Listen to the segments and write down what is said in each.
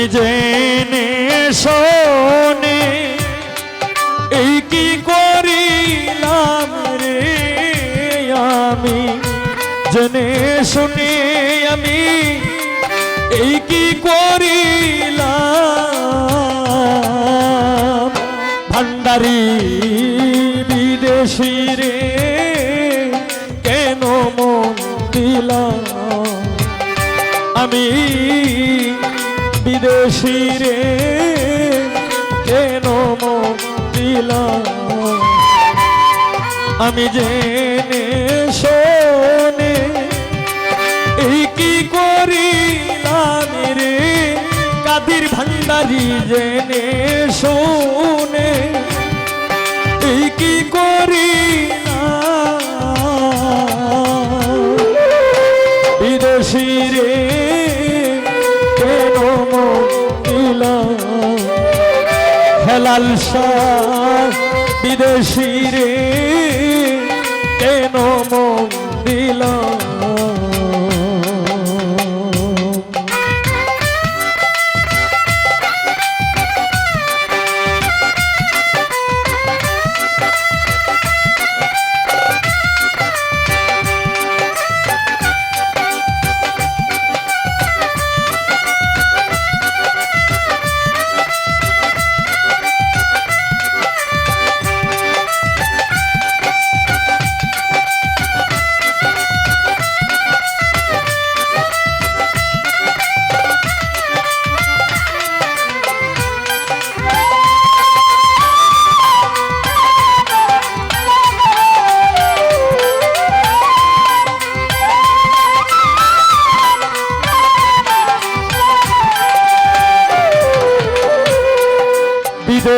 আমি জেনে শোনে, এই কি করিলাম রে আমি? জেনে শুনে আমি, এই কি করিলাম? ভান্ডারি বিদেশি রে, কেন মন দিলাম? আমি বিদেশি রে কেন আমি জেনে শোনে কি করিলাম রে? কাদির ভান্ডারি জেনে শোনে, এই কি করিলাম? হেলাল শাহ বিদেশি রে কেন মন দিলাম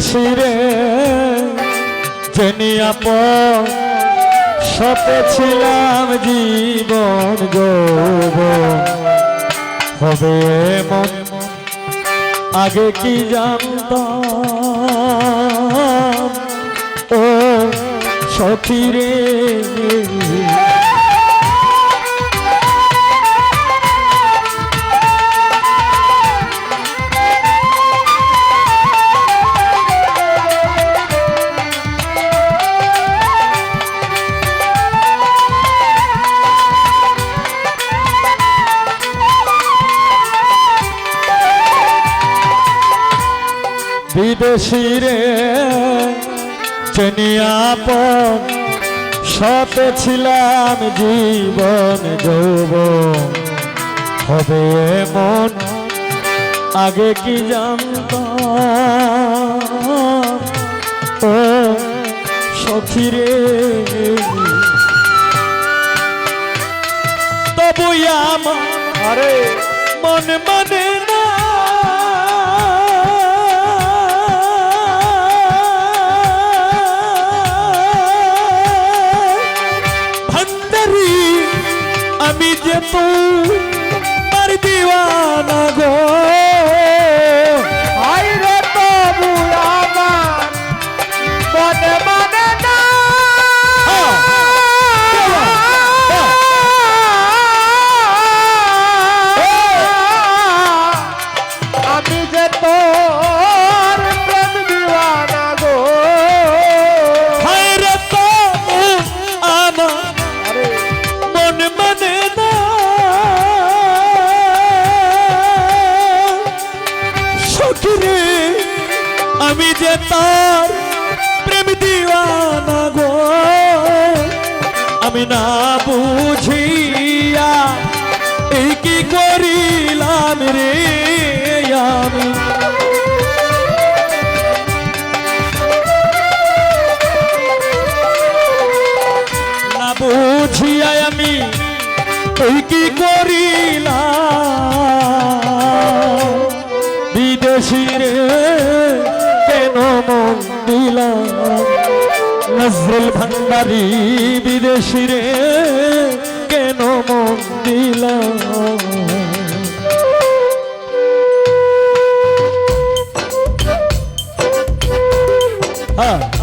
বিদেশি রে জেনিয়াপ সতে ছিলাম জীবন যৌব হবে মন আগে কি জানতাম? ও সখী রে বিদেশি রে চেনিয়াপ সতে ছিলাম জীবন যৌব হবে মন আগে কি জানতাম? ও সখী রে তবু আমার মন মানে না আমি যে তোমার দিওয়ানা গো আমি যে তার প্রেম দিওয়ানা গো। আমি না বুঝিয়া এই কি করিলাম রে আমি? না বুঝিয়া আমি এই কি করিলাম? বিদেশি রে নজরুল ভান্ডারি বিদেশি রে কেন মন দিলাম হ্যাঁ।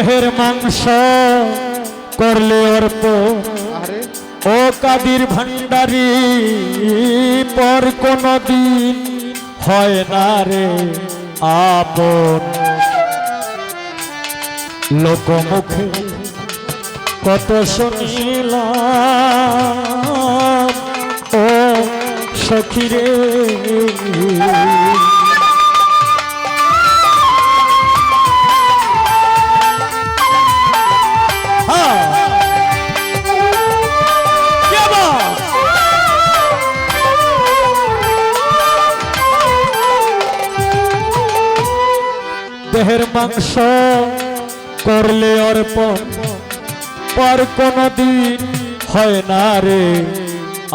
দেহের মাংস করলে অর্প। ও কাদির ভান্ডারি পর কোনো দিন হয় না রে আপন। লোকমুখে কত শুনিলাম ও সখিরে দেহের মাংস করলে অর্পণ, পর কোনো দিন হয় না রে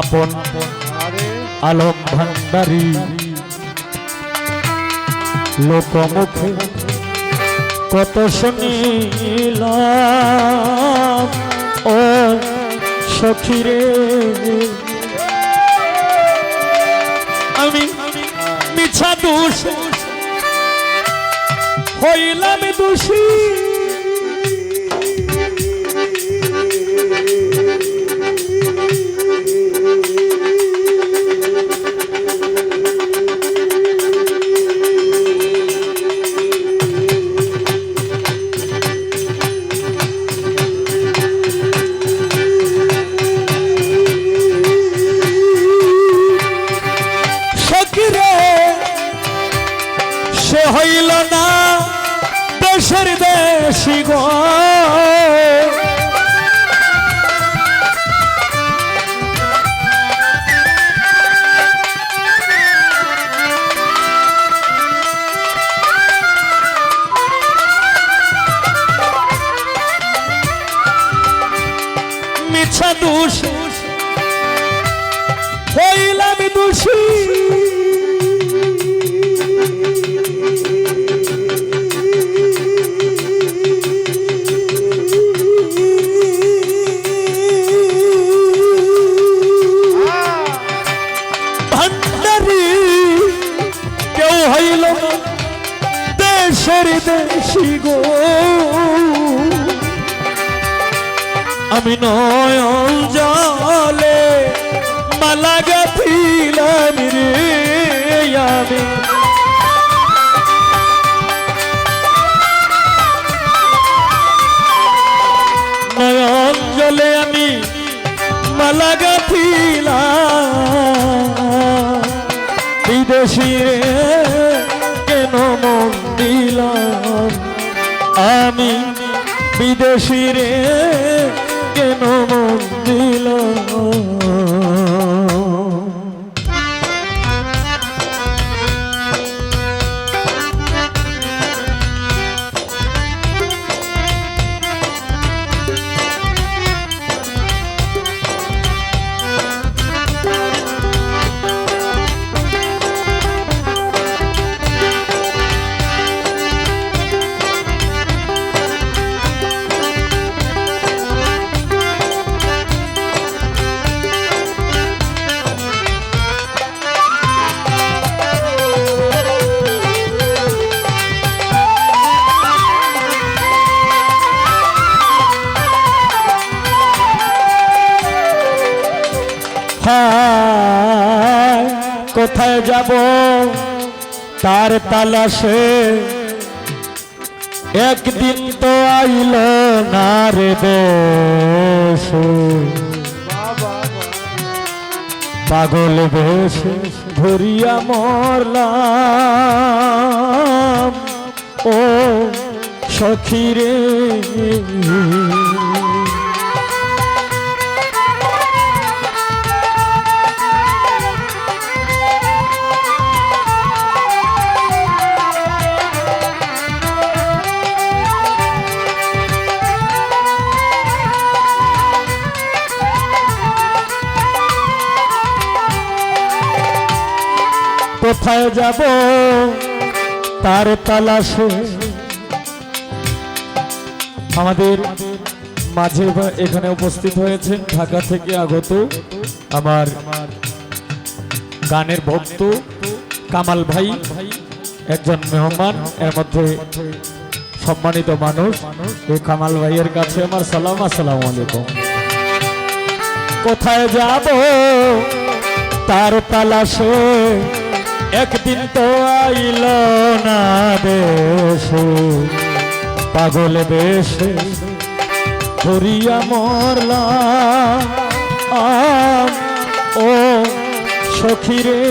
আপন। আলম ভান্ডারি লোকমুখে কত শুনিলাম, ও সখিরে আমি মিছা দোষ হইলাম দোষী। মিছা দোষ। হইলাম দোষী। হইল দেশের দেশি গো। আমি নয়ন জলে মালা গাথিলাম নয়ন জলে আমি মালা গাথিলাম। বিদেশি কেন মন দিলাম? আমি বিদেশি রে হায় কোথায় যাব? তার তালাশে একদিন তো আইল না রে দেশে পাগল বেশে ধরিয়া মরলাম। ও সখিরে কোথায় যাব? তার তালাশে। আমাদের মাঝে এখানে উপস্থিত হয়েছেন ঢাকা থেকে আগত আমার গানের ভক্ত কামাল ভাই, একজন মেহমান, এর মধ্যে সম্মানিত মানুষ। এই কামাল ভাইয়ের কাছে আমার সালাম, আসসালামু আলাইকুম। কোথায় যাব? তার তালাশে। একদিন তো আইল না দেশে, পাগল বেশে ধরিয়া মরলাম ও সখিরে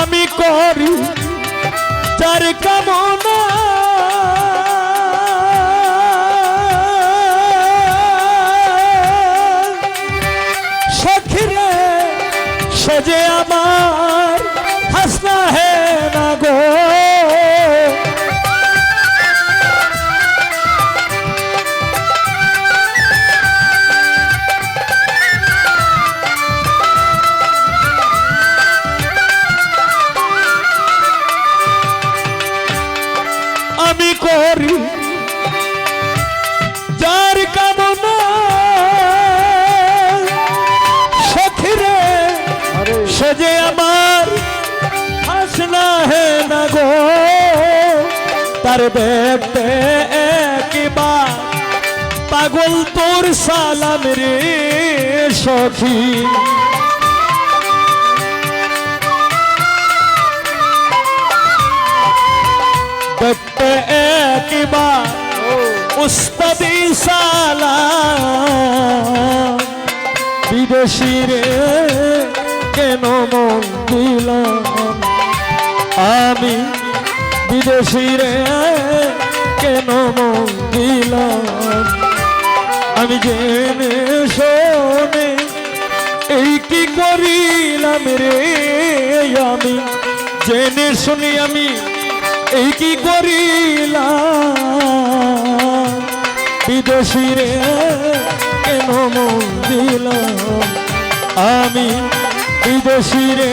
আমি করি যার কামনা হাসনা হে না গো তার দেখতে একবার পাগল তোর সালাম রে সখী। দেখতে একবার উস্তাদি সালাম। বিদেশি রে কেন মন দিলাম? আমি বিদেশি রে, কেন আমি জেনে শোনে এই কি করিলাম রে? আমি জেনে শুনি আমি এই কি করিলাম? বিদেশি রে, কেন আমি বিদেশি রে